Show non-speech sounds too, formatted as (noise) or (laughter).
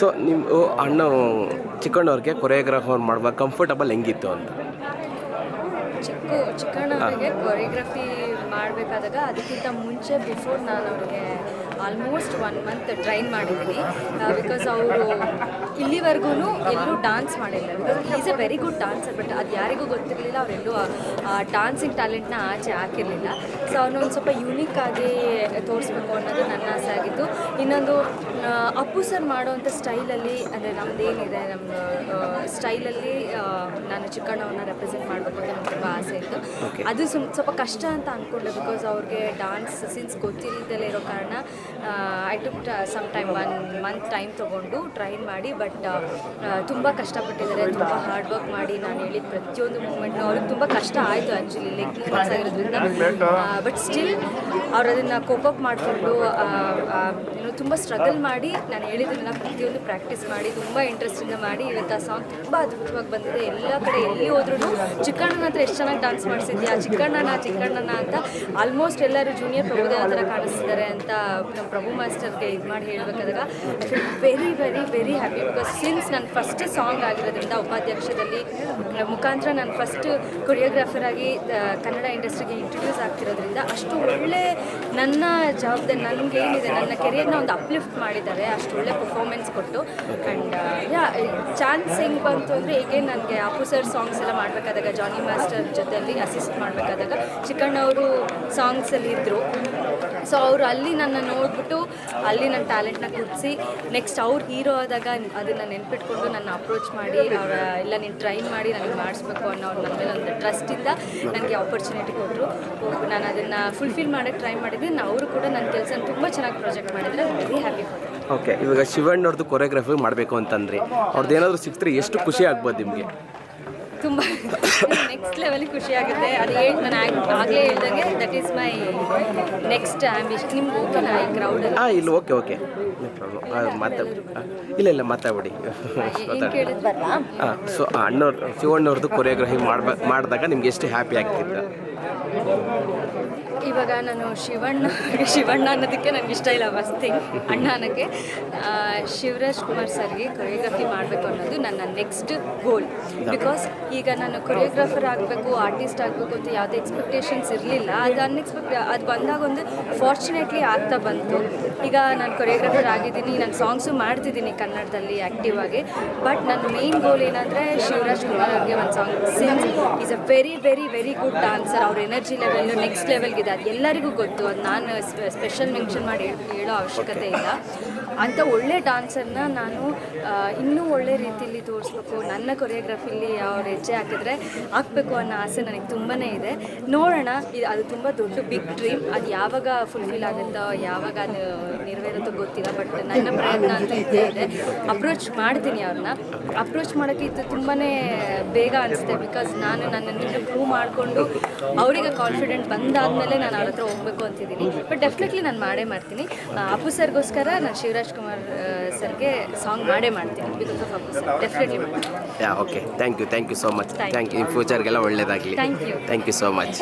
So ನಿಮ್ಮ ಅಣ್ಣ ಚಿಕ್ಕಣ್ಣವ್ರಿಗೆ choreographer ಮಾಡುವಾಗ ಕಂಫರ್ಟಬಲ್ ಹೆಂಗಿತ್ತು ಅಂತ? ಚಿಕ್ಕ, ಚಿಕ್ಕಣ್ಣವ್ರಿಗೆ ಕೊರಿಯೋಗ್ರಫಿ ಮಾಡಬೇಕಾದಾಗ ಅದಕ್ಕಿಂತ ಮುಂಚೆ ಬಿಫೋರ್ ನಾನು ಅವ್ರಿಗೆ ಆಲ್ಮೋಸ್ಟ್ ಒನ್ ಮಂತ್ ಟ್ರೈನ್ ಮಾಡಿದ್ದೀನಿ. ಬಿಕಾಸ್ ಅವರು ಇಲ್ಲಿವರೆಗೂ ಎಲ್ಲೂ ಡಾನ್ಸ್ ಮಾಡಿಲ್ಲ. Because is a very good dancer but ಅದು ಯಾರಿಗೂ ಗೊತ್ತಿರಲಿಲ್ಲ. ಅವರೆಲ್ಲೂ ಡಾನ್ಸಿಂಗ್ ಟ್ಯಾಲೆಂಟ್ನ ಆಚೆ ಹಾಕಿರಲಿಲ್ಲ. ಸೊ ಅವನು ಒಂದು ಸ್ವಲ್ಪ ಯೂನಿಕ್ ಆಗಿ ತೋರಿಸ್ಬೇಕು ಅನ್ನೋದು ನನ್ನ ಆಸೆ. ಇನ್ನೊಂದು ಅಪ್ಪು ಸರ್ ಮಾಡೋವಂಥ ಸ್ಟೈಲಲ್ಲಿ ಅಂದರೆ ನಮ್ಮದೇನಿದೆ ನಮ್ಮ ಸ್ಟೈಲಲ್ಲಿ ನಾನು ಚಿಕ್ಕಣ್ಣವನ್ನ ರೆಪ್ರೆಸೆಂಟ್ ಮಾಡಬೇಕು ಅಂತ ನನಗೆ ತುಂಬ ಆಸೆ ಇತ್ತು. ಅದು ಸುಮ್ ಸ್ವಲ್ಪ ಕಷ್ಟ ಅಂತ ಅಂದ್ಕೊಂಡೆ ಬಿಕಾಸ್ ಅವ್ರಿಗೆ ಡಾನ್ಸ್ ಸಿನ್ಸ್ ಗೊತ್ತಿಲ್ಲದಲ್ಲೇ ಇರೋ ಕಾರಣ I took some time one month time ತೊಗೊಂಡು ಟ್ರೈನ್ ಮಾಡಿ ಬಟ್ ತುಂಬ ಕಷ್ಟಪಟ್ಟಿದ್ದಾರೆ ತುಂಬ ಹಾರ್ಡ್ ವರ್ಕ್ ಮಾಡಿ ನಾನು ಹೇಳಿದ ಪ್ರತಿಯೊಂದು ಮೂಮೆಂಟ್ನು ಅವ್ರಿಗೆ ತುಂಬ ಕಷ್ಟ ಆಯಿತು ಆ್ಯಕ್ಚುಲಿ ಲೈಕ್ ಮೂಮೆಂಟ್ಸ್ ಆಗಿರೋದ್ರಿಂದ ಬಟ್ ಸ್ಟಿಲ್ ಅವ್ರು ಅದನ್ನು ಕೋಪಪ್ ಮಾಡಿಕೊಂಡು ಏನು ತುಂಬ ಸ್ಟ್ರಗಲ್ ಮಾಡಿ ನಾನು ಹೇಳಿದ್ದನ್ನು ಪ್ರತಿಯೊಂದು ಪ್ರಾಕ್ಟೀಸ್ ಮಾಡಿ ತುಂಬ ಇಂಟ್ರೆಸ್ಟಿಂದ ಮಾಡಿ ಇವತ್ತು ಆ ಸಾಂಗ್ ತುಂಬ ಅದ್ಭುತವಾಗಿ ಬಂದಿದೆ. ಎಲ್ಲ ಕಡೆ ಎಲ್ಲಿ ಹೋದ್ರೂ ಚಿಕ್ಕಣ್ಣನ ಹತ್ರ ಎಷ್ಟು ಚೆನ್ನಾಗಿ ಡಾನ್ಸ್ ಮಾಡಿಸಿದ್ಯಾ? ಚಿಕ್ಕಣ್ಣನ ಚಿಕ್ಕಣ್ಣನ ಅಂತ ಆಲ್ಮೋಸ್ಟ್ ಎಲ್ಲರೂ ಜೂನಿಯರ್ ಪ್ರಭುದೇವ ಥರ ಕಾಣಿಸ್ತಿದ್ದಾರೆ ಅಂತ ನಮ್ಮ ಪ್ರಭು ಮಾಸ್ಟರ್ಗೆ ಇದು ಮಾಡಿ ಹೇಳಬೇಕಾದಾಗ very very very happy because since ನನ್ನ ಫಸ್ಟ್ ಸಾಂಗ್ ಆಗಿರೋದ್ರಿಂದ ಉಪಾಧ್ಯಕ್ಷದಲ್ಲಿ ಮುಖಾಂತರ ನಾನು ಫಸ್ಟ್ ಕೊರಿಯೋಗ್ರಾಫರ್ ಆಗಿ ಕನ್ನಡ ಇಂಡಸ್ಟ್ರಿಗೆ ಇಂಟ್ರೊಡ್ಯೂಸ್ ಆಗ್ತಿರೋದ್ರಿಂದ ಅಷ್ಟು ಒಳ್ಳೆ ನನ್ನ ಜವಾಬ್ದಾರಿ ನನಗೆ ಏನಿದೆ, ನನ್ನ ಕೆರಿಯರ್ನ ಒಂದು ಅಪ್ಲಿಫ್ಟ್ ಮಾಡಿದ್ದಾರೆ, ಅಷ್ಟು ಒಳ್ಳೆ ಪರ್ಫಾರ್ಮೆನ್ಸ್ ಕೊಟ್ಟು. ಆ್ಯಂಡ್ ಯಾ ಚಾನ್ಸ್ ಹೆಂಗೆ ಬಂತು ಅಂದರೆ ಈಗ ನನಗೆ ಸರ್ ಸಾಂಗ್ಸ್ ಎಲ್ಲ ಮಾಡಬೇಕಾದಾಗ ಜಾನಿ ಮಾಸ್ಟರ್ ಜೊತೆಯಲ್ಲಿ ಅಸಿಸ್ಟ್ ಮಾಡಬೇಕಾದಾಗ ಚಿಕ್ಕಣ್ಣವರು ಸಾಂಗ್ಸಲ್ಲಿ ಇದ್ದರು ಸೊ ಅವರು ಅಲ್ಲಿ ನನ್ನ ನೋಡ್ಬಿಟ್ಟು ಅಲ್ಲಿ ನನ್ನ ಟ್ಯಾಲೆಂಟ್ನ ಕುದಿಸಿ ನೆಕ್ಸ್ಟ್ ಅವ್ರು ಹೀರೋ ಆದಾಗ ಅದನ್ನು ನೆನ್ಪಿಟ್ಕೊಂಡು ನನ್ನ ಅಪ್ರೋಚ್ ಮಾಡಿ, ಅವರ ಎಲ್ಲ ನೀನು ಟ್ರೈನ್ ಮಾಡಿ ನನಗೆ ಮಾಡಿಸ್ಬೇಕು ಅನ್ನೋ ನನ್ನ ಮೇಲೆ ಒಂದು ಟ್ರಸ್ಟಿಂದ ನನಗೆ ಆಪರ್ಚುನಿಟಿ ಕೊಟ್ಟರು ನಾನು ಅದನ್ನು ಫುಲ್ಫಿಲ್ ಮಾಡೋಕ್ಕೆ ಟ್ರೈ ಮಾಡಿದ್ದೀನಿ. ಅವರು ಕೂಡ ನನ್ನ ಕೆಲಸ ತುಂಬ ಚೆನ್ನಾಗಿ ಪ್ರಾಜೆಕ್ಟ್ ಮಾಡಿದರೆ ವೆರಿ ಹ್ಯಾಪಿ ಓಕೆ ಇವಾಗ ಶಿವಣ್ಣವ್ರದ್ದು ಕೊರಿಯೋಗ್ರಫಿ ಮಾಡಬೇಕು ಅಂತಂದ್ರೆ. ಅವ್ರದ್ದು ಏನಾದರೂ ಸಿಕ್ತರೆ ಎಷ್ಟು ಖುಷಿ ಆಗ್ಬೋದು ನಿಮಗೆ? ತುಂಬ ನೆಕ್ಸ್ಟ್ ಲೆವೆಲಿಗೆ ಖುಷಿ ಆಗುತ್ತೆ. ಅದು ಹೇಳಿ ನಾನು ಆಗಲೇ ಹೇಳ್ದಂಗೆ that is my next ambition ನಿಮ್ಗೆ ಓಕೆನಾ ಈ ಕ್ರೌಡ್ ಹಾಂ ಇಲ್ಲ ಓಕೆ ಓಕೆ ಮಾತಾ ಇಲ್ಲ ಇಲ್ಲ ಮಾತಾಡಿ ಏನು (laughs) ಕೇಳಿದ್ವಲ್ಲ? ಹಾಂ ಸೊ ಅಣ್ಣವ್ರು ಶಿವಣ್ಣವ್ರದ್ದು ಕೊರಿಯೋಗ್ರಫಿ ಮಾಡ್ಬೇಕು ಮಾಡಿದಾಗ ನಿಮ್ಗೆ ಎಷ್ಟು ಹ್ಯಾಪಿ ಆಗ್ತಿತ್ತು? ಇವಾಗ ನಾನು ಶಿವಣ್ಣ ಶಿವಣ್ಣ ಅನ್ನೋದಕ್ಕೆ ನನಗೆ ಇಷ್ಟ ಇಲ್ಲ ಫಸ್ಟ್ ಥಿಂಗ್ ಅಣ್ಣ ಅನ್ನೋಕ್ಕೆ. ಶಿವರಾಜ್ ಕುಮಾರ್ ಸರ್ಗೆ ಕೊರಿಯೋಗ್ರಫಿ ಮಾಡಬೇಕು ಅನ್ನೋದು ನನ್ನ ನೆಕ್ಸ್ಟ್ ಗೋಲ್ ಬಿಕಾಸ್ ಈಗ ನಾನು ಕೊರಿಯೋಗ್ರಾಫರ್ ಆಗಬೇಕು ಆರ್ಟಿಸ್ಟ್ ಆಗಬೇಕು ಅಂತ ಯಾವುದೇ ಎಕ್ಸ್ಪೆಕ್ಟೇಷನ್ಸ್ ಇರಲಿಲ್ಲ. ಅದು ಅನ್ಎಕ್ಸ್ಪೆಕ್ಟ್ ಅದು ಬಂದಾಗ ಒಂದು ಫಾರ್ಚುನೇಟ್ಲಿ ಆಗ್ತಾ ಬಂತು. ಈಗ ನಾನು ಕೊರಿಯೋಗ್ರಾಫರ್ ಆಗಿದ್ದೀನಿ ನಾನು ಸಾಂಗ್ಸು ಮಾಡ್ತಿದ್ದೀನಿ ಕನ್ನಡದಲ್ಲಿ ಆ್ಯಕ್ಟಿವ್ ಆಗಿ. ಬಟ್ ನನ್ನ ಮೇನ್ ಗೋಲ್ ಏನಂದರೆ ಶಿವರಾಜ್ ಕುಮಾರ್ ಅವ್ರಿಗೆ ಒಂದು song since is a very very very good dancer ಅವ್ರ ಎನರ್ಜಿ ಲೆವೆಲ್ ನೆಕ್ಸ್ಟ್ ಲೆವೆಲ್ಗಿದೆ ಎಲ್ಲರಿಗೂ ಗೊತ್ತು ಅದು ನಾನು ಸ್ಪೆಷಲ್ ಮೆನ್ಷನ್ ಮಾಡಿ ಹೇಳೋ ಅವಶ್ಯಕತೆ ಇಲ್ಲ. ಅಂಥ ಒಳ್ಳೆ ಡಾನ್ಸರ್ನ ನಾನು ಇನ್ನೂ ಒಳ್ಳೆ ರೀತಿಯಲ್ಲಿ ತೋರಿಸ್ಬೇಕು. ನನ್ನ ಕೊರಿಯೋಗ್ರಫಿಲಿ ಅವ್ರು ಹೆಜ್ಜೆ ಹಾಕಿದ್ರೆ ಹಾಕಬೇಕು ಅನ್ನೋ ಆಸೆ ನನಗೆ ತುಂಬಾ ಇದೆ. ನೋಡೋಣ ಇದು ಅದು ತುಂಬ ದೊಡ್ಡ ಬಿಗ್ ಡ್ರೀಮ್ ಅದು ಯಾವಾಗ ಫುಲ್ಫಿಲ್ ಆಗುತ್ತೋ ಯಾವಾಗ ಅದು ನೆರವೇರುತ್ತೋ ಗೊತ್ತಿಲ್ಲ ಬಟ್ ನನ್ನ ಪ್ರಯತ್ನ ಅಂತ ಇದ್ದೇ ಇದೆ. ಅಪ್ರೋಚ್ ಮಾಡ್ತೀನಿ ಅವ್ರನ್ನ. ಅಪ್ರೋಚ್ ಮಾಡೋಕ್ಕೆ ಇದು ತುಂಬಾ ಬೇಗ ಅನಿಸುತ್ತೆ ಬಿಕಾಸ್ ನಾನು ನನ್ನನ್ನು ಪ್ರೂವ್ ಮಾಡಿಕೊಂಡು ಅವರಿಗೆ ಕಾನ್ಫಿಡೆಂಟ್ ಬಂದಾದಮೇಲೆ ನಾನು ಅವ್ರ ಹತ್ರ ಹೋಗ್ಬೇಕು ಅಂತಿದ್ದೀನಿ. ಬಟ್ ಡೆಫಿನೆಟ್ಲಿ ನಾನು ಮಾಡೇ ಮಾಡ್ತೀನಿ. ಅಪ್ಪು ಸರ್ಗೋಸ್ಕರ ನಾನು ಶಿವರಾಜ್ ಕುಮಾರ್ ಸರ್ಗೆ ಸಾಂಗ್ ಮಾಡೇ ಮಾಡ್ತೀನಿ because of Appu sir. Definitely ಮಾಡ್ತೀನಿ. Okay thank you thank you so much thank you ಫ್ಯೂಚರ್ಗೆಲ್ಲ ಒಳ್ಳೇದಾಗಲಿ. Thank you thank you so much